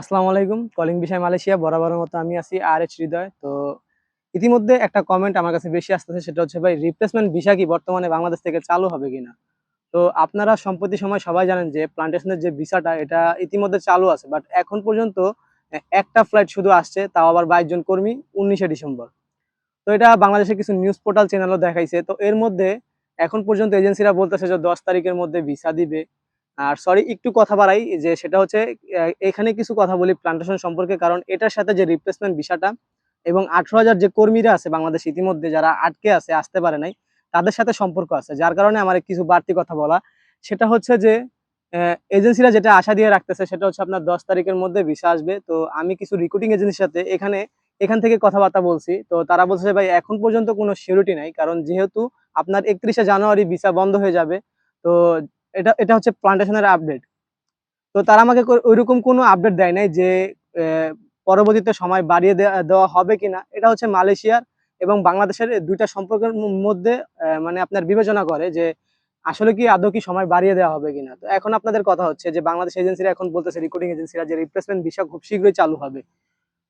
আসসালামু আলাইকুম। কলিং বিষয় মালয়েশিয়া, বরাবরের মতো আমি আছি আর এইচ হৃদয়। তো ইতিমধ্যে একটা কমেন্ট আমার কাছে বেশি আসতেছে, সেটা হচ্ছে ভাই রিপ্লেসমেন্ট ভিসা কি বর্তমানে বাংলাদেশ থেকে চালু হবে কিনা? তো আপনারা সম্প্রতি সময় সবাই জানেন যে প্লান্টেশনের যে ভিসাটা এটা ইতিমধ্যে চালু আছে বাট এখন পর্যন্ত একটা ফ্লাইট শুধু আসছে, তাও আবার বাইশ জন কর্মী, উনিশে ডিসেম্বর। তো এটা বাংলাদেশের কিছু নিউজ পোর্টাল চ্যানেলও দেখাইছে। তো এর মধ্যে, এখন পর্যন্ত এজেন্সিরা বলতেছে যে দশ তারিখের মধ্যে ভিসা দিবে। আর সরি একটু কথা বাড়াই যে সেটা হচ্ছে এখানে কিছু কথা বলি প্লান্টেশন সম্পর্কে, কারণ এটার সাথে যে রিপ্লেসমেন্ট বিষয়টা এবং আঠারো হাজার যে কর্মীরা আছে বাংলাদেশ ইতিমধ্যে, যারা আটকে আছে, আসতে পারে নাই, তাদের সাথে সম্পর্ক আছে, যার কারণে আমার কিছু বাড়তি কথা বলা। সেটা হচ্ছে যে এজেন্সিরা যেটা আশা দিয়ে রাখতেছে, সেটা হচ্ছে আপনার দশ তারিখের মধ্যে ভিসা আসবে। তো আমি কিছু রিক্রুটিং এজেন্সির সাথে এখানে, এখান থেকে কথাবার্তা বলছি। তো তারা বলছে ভাই, এখন পর্যন্ত কোনো সিউরিটি নাই, কারণ যেহেতু আপনার একত্রিশে জানুয়ারি ভিসা বন্ধ হয়ে যাবে, তো এটা এটা হচ্ছে প্লান্টেশনের আপডেট তো তারা আমাকে ওইরকম কোনো আপডেট দেয় নাই যে পরবর্তীতে সময় বাড়িয়ে দেওয়া হবে কিনা। এটা হচ্ছে মালয়েশিয়ার এবং বাংলাদেশের দুইটা সম্পর্কের মধ্যে মানে আপনার বিবেচনা করে যে, আসলে কি আদৌ কি সময় বাড়িয়ে দেওয়া হবে কিনা। তো এখন আপনাদের কথা হচ্ছে যে, বাংলাদেশ এজেন্সিরা এখন বলতেছে রিক্রুটিং এজেন্সিরা যে রিপ্লেসমেন্ট বিষয় খুব শীঘ্রই চালু হবে।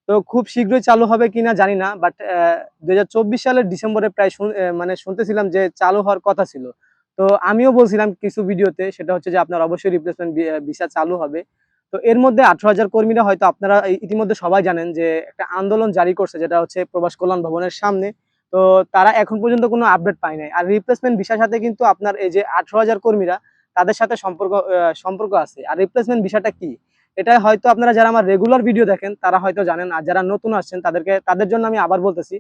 তো খুব শীঘ্রই চালু হবে কিনা জানি না বাট দুই হাজার চব্বিশ সালের ডিসেম্বরে প্রায় মানে শুনতেছিলাম যে, চালু হওয়ার কথা ছিল। তো আমিও বলছিলাম কিছু ভিডিওতে, সেটা হচ্ছে যে আপনার অবশ্যই রিপ্লেসমেন্ট ভিসা চালু হবে। তো এর মধ্যে আঠারো হাজার কর্মীরা হয়তো আপনারা ইতিমধ্যে সবাই জানেন যে একটা আন্দোলন জারি করছে, যেটা হচ্ছে প্রবাস কল্যাণ ভবনের সামনে। তো তারা এখন পর্যন্ত কোনো আপডেট পায় নাই। আর রিপ্লেসমেন্ট ভিসার সাথে কিন্তু আপনার এই যে আঠারো হাজার কর্মীরা, তাদের সাথে সম্পর্ক সম্পর্ক আছে। আর রিপ্লেসমেন্ট ভিসাটা কি? এটা হয়তো আপনারা যারা আমার রেগুলার ভিডিও দেখেন, তারা হয়তো জানেন। আর যারা নতুন আসছেন, তাদেরকে, তাদের জন্য আমি আবার বলতেছি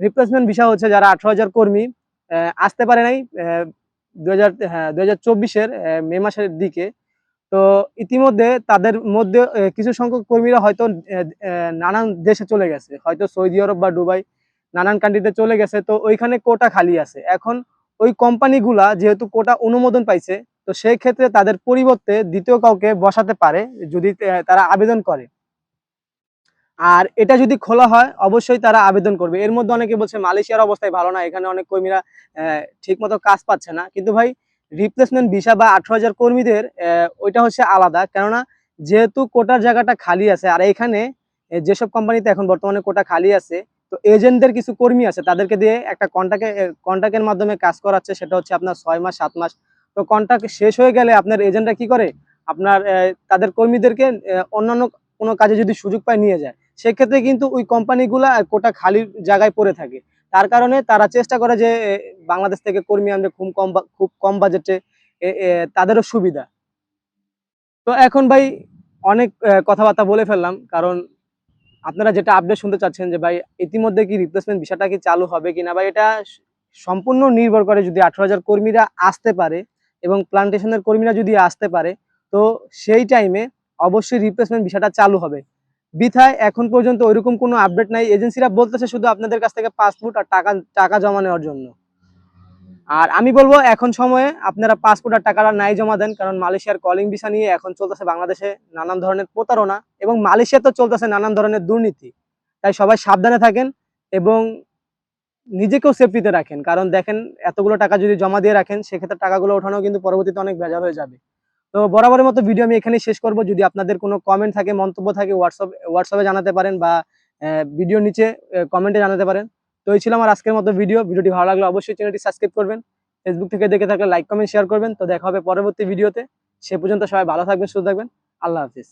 রিপ্লেসমেন্ট ভিসা হচ্ছে যারা আঠারো হাজার কর্মী আসতে পারে নাই দুই হাজার হ্যাঁ হাজার মে মাসের দিকে। তো ইতিমধ্যে তাদের মধ্যে কিছু সংখ্যক কর্মীরা হয়তো নানান দেশে চলে গেছে। হয়তো সৌদি আরব বা দুবাই, নানান কান্ট্রিতে চলে গেছে। তো ওইখানে কোটা খালি আছে। এখন ওই কোম্পানিগুলা যেহেতু কোটা অনুমোদন পাইছে, তো সেই ক্ষেত্রে তাদের পরিবর্তে দ্বিতীয় কাউকে বসাতে পারে, যদি তারা আবেদন করে। আর এটা যদি খোলা হয়, অবশ্যই তারা আবেদন করবে। এর মধ্যে অনেকে বলছে মালয়েশিয়ার অবস্থায় ভালো না, এখানে অনেক কর্মীরা ঠিক মতো কাজ পাচ্ছে না। কিন্তু ভাই রিপ্লেসমেন্ট ভিসা বা আঠারো হাজার কর্মীদের ওইটা হচ্ছে আলাদা। কেননা, যেহেতু কোটার জায়গাটা খালি আছে, আর এখানে যেসব কোম্পানিতে এখন বর্তমানে কোটা খালি আছে, তো এজেন্টদের কিছু কর্মী আছে, তাদেরকে দিয়ে একটা কন্ট্যাক্টে কন্ট্যাক্টের মাধ্যমে কাজ করাচ্ছে, সেটা হচ্ছে আপনার ছয় মাস, সাত মাস। তো কন্ট্যাক্ট শেষ হয়ে গেলে আপনার এজেন্টরা কি করে? আপনার তাদের কর্মীদেরকে অন্যান্য কোনো কাজে যদি সুযোগ পায় নিয়ে যায়। সেক্ষেত্রে কিন্তু ওই কোম্পানিগুলা কোটা খালি জায়গায় পড়ে থাকে। তার কারণে তারা চেষ্টা করে যে বাংলাদেশ থেকে কর্মী আনবে খুব কম খুব কম বাজেটে তাদেরও সুবিধা। তো এখন ভাই অনেক কথাবার্তা বলে ফেললাম, কারণ আপনারা যেটা আপডেট শুনতে চাচ্ছেন যে ভাই ইতিমধ্যে কি রিপ্লেসমেন্ট বিষয়টা কি চালু হবে কিনা, ভাই এটা সম্পূর্ণ নির্ভর করে যদি আঠারো হাজার কর্মীরা আসতে পারে এবং প্লান্টেশনের কর্মীরা যদি আসতে পারে, তো সেই টাইমে অবশ্যই রিপ্লেসমেন্ট বিষয়টা চালু হবে। বিথায় এখন পর্যন্ত ওইরকম কোনো আপডেট নাই। এজেন্সিরা বলতেছে শুধু আপনাদের কাছ থেকে পাসপোর্ট আর টাকা টাকা জমা নেওয়ার জন্য। আর আমি বলব, এখন সময়ে আপনারা পাসপোর্ট আর টাকাটা নাই জমা দেন, কারণ মালয়েশিয়ার কলিং ভিসা নিয়ে এখন চলতেছে বাংলাদেশে নানান ধরনের প্রতারণা এবং মালয়েশিয়া তো চলতেছে নানান ধরনের দুর্নীতি। তাই সবাই সাবধানে থাকেন এবং নিজেকেও সেফটিতে রাখেন। কারণ দেখেন, এতগুলো টাকা যদি জমা দিয়ে রাখেন, সেক্ষেত্রে টাকাগুলো ওঠানো কিন্তু পরবর্তীতে অনেক ভেজাল হয়ে যাবে। তো বরাবরের মতো ভিডিও আমি এখানে শেষ করব। যদি আপনাদের কোনো কমেন্ট থাকে, মন্তব্য থাকে হোয়াটসঅ্যাপ হোয়াটসঅ্যাপে জানাতে পারেন বা ভিডিও নিচে কমেন্টে জানাতে পারেন। তো এই ছিল আমার আজকের মতো ভিডিও ভিডিওটি ভালো লাগলে অবশ্যই চ্যানেলটি সাবস্ক্রাইব করবেন। ফেসবুক থেকে দেখে থাকলে লাইক কমেন্ট শেয়ার করবেন। তো দেখা হবে পরবর্তী ভিডিওতে সে পর্যন্ত সবাই ভালো থাকবেন, সুস্থ থাকবেন। আল্লাহ হাফিজ।